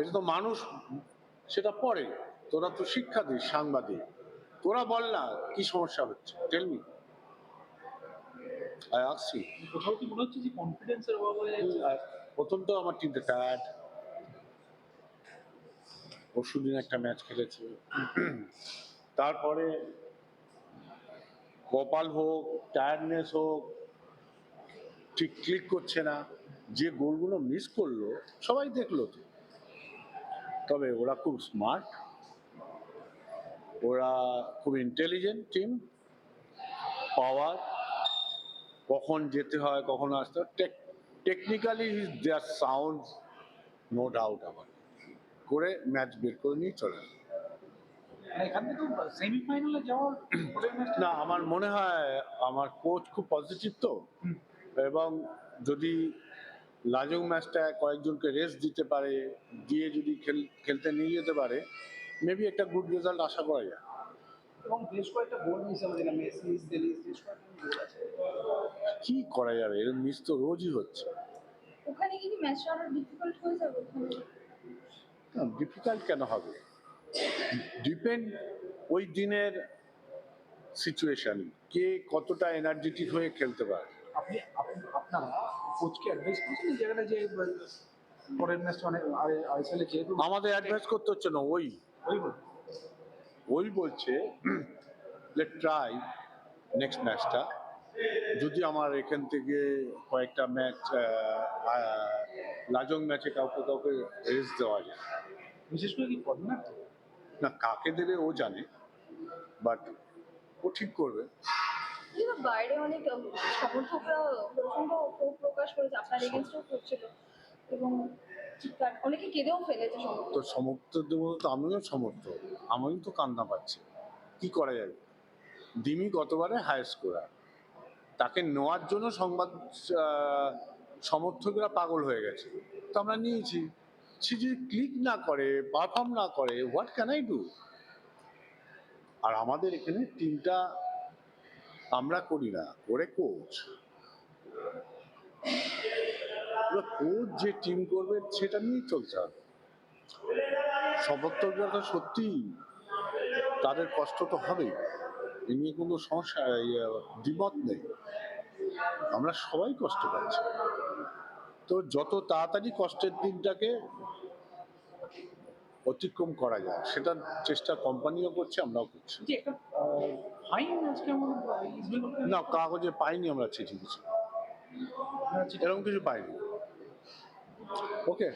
এটা তো মানুষ সেটা পড়ে তোরা তো শিক্ষা দিস সাংবাদিক। তোরা বল না কি সমস্যা হচ্ছে? টেলমি আই আসছি কোথাও কি মনে হচ্ছে যে কনফিডেন্সের অভাব হয়ে যাচ্ছে? আর প্রথম তো আমার টিমটা টায়ার্ড পরশু দিন একটা ম্যাচ খেলেছে। তারপরে কপাল হোক টায়ার্ডনেস হোক ঠিক ক্লিক করছে না। যে গোলগুলো মিস করল সবাই দেখল তো। তবে ওরা খুব স্মার্ট ওরা খুব ইন্টেলিজেন্ট টিম পাওয়ার কখন যেতে হয় কখন আসতে হয় technically is there sound no doubt আমার করে ম্যাচ বের করে নিয়ে চলে ম্যাচটা না আমার মনে হয় আমার কোচ খুব পজিটিভ তো। এবং যদি লাজুক ম্যাচটা কয়েকজনকে রেস্ট দিতে পারে দিয়ে যদি খেল খেলতে নিয়ে যেতে পারে মেবি একটা গুড রেজাল্ট আশা করা যায়। এবং বেশ কয়েকটা গোল মিস আমাদের মেসি ডেলিস বেশ কয়েকটা গোল আছে। কি করা যাবে? এরকম মিস তো রোজই হচ্ছে। ওখানে কি ম্যাচটা আরও ডিফিকাল্ট হয়ে যাবে ডিফিকাল্ট কেন হবে? ডিপেন্ড ওই দিনের সিচুয়েশন কে কতটা এনার্জেটিক হয়ে খেলতে পারে। আপনি আপনি- আপনারা কোচকে অ্যাডভাইস করছেন? এই জায়গাটা যে পরের ম্যাচটা অনেক আইএসএল এ যেহেতু আমাদের অ্যাডভাইস করতে হচ্ছে না ওই। ওই ওই বলছে লেট ট্রাই নেক্সট ম্যাচটা যদি আমার এখান থেকে কয়েকটা ম্যাচ লাজং ম্যাচে কাউকে কাউকে রেস্ট দেওয়া যায়। বিশেষ করে কি কর্নার না? কাকে দেবে ও জানে বাট ও ঠিক করবে। বাইরে অনেক সমর্থকরা প্রচণ্ড ক্ষোভ প্রকাশ করেছে আপনার এগেনস্টও করছিল এবং চিৎকার অনেকে কেঁদেও ফেলেছে তো সমর্থক দেবো তো আমিও সমর্থক আমিও তো কান্না পাচ্ছি। কি করা যাবে দিমি গতবারে স্কোরার তাকে নেওয়ার জন্য সংবাদ সমর্থকরা পাগল হয়ে গেছে। তো আমরা নিয়েছি। সে যদি ক্লিক না করে পারফর্ম না করে হোয়াট ক্যান আই ডু আর আমাদের এখানে টিমটা আমরা করি না করে কোচ কোচ যে টিম করবে সেটা নিয়েই চলতে হবে সমর্থকরা সত্যি তাদের কষ্ট তো হবেই। এ নিয়ে কোনো সমস্যা দ্বিমত নেই। আমরা সবাই কষ্ট পাচ্ছি। তো যত তাড়াতাড়ি কষ্টের দিনটাকে অতিক্রম করা যায় সেটার চেষ্টা কোম্পানিও করছে আমরাও করছি। না কাগজে পাইনি আমরা চিঠি কিছু। এরকম কিছু পাইনি। Okay.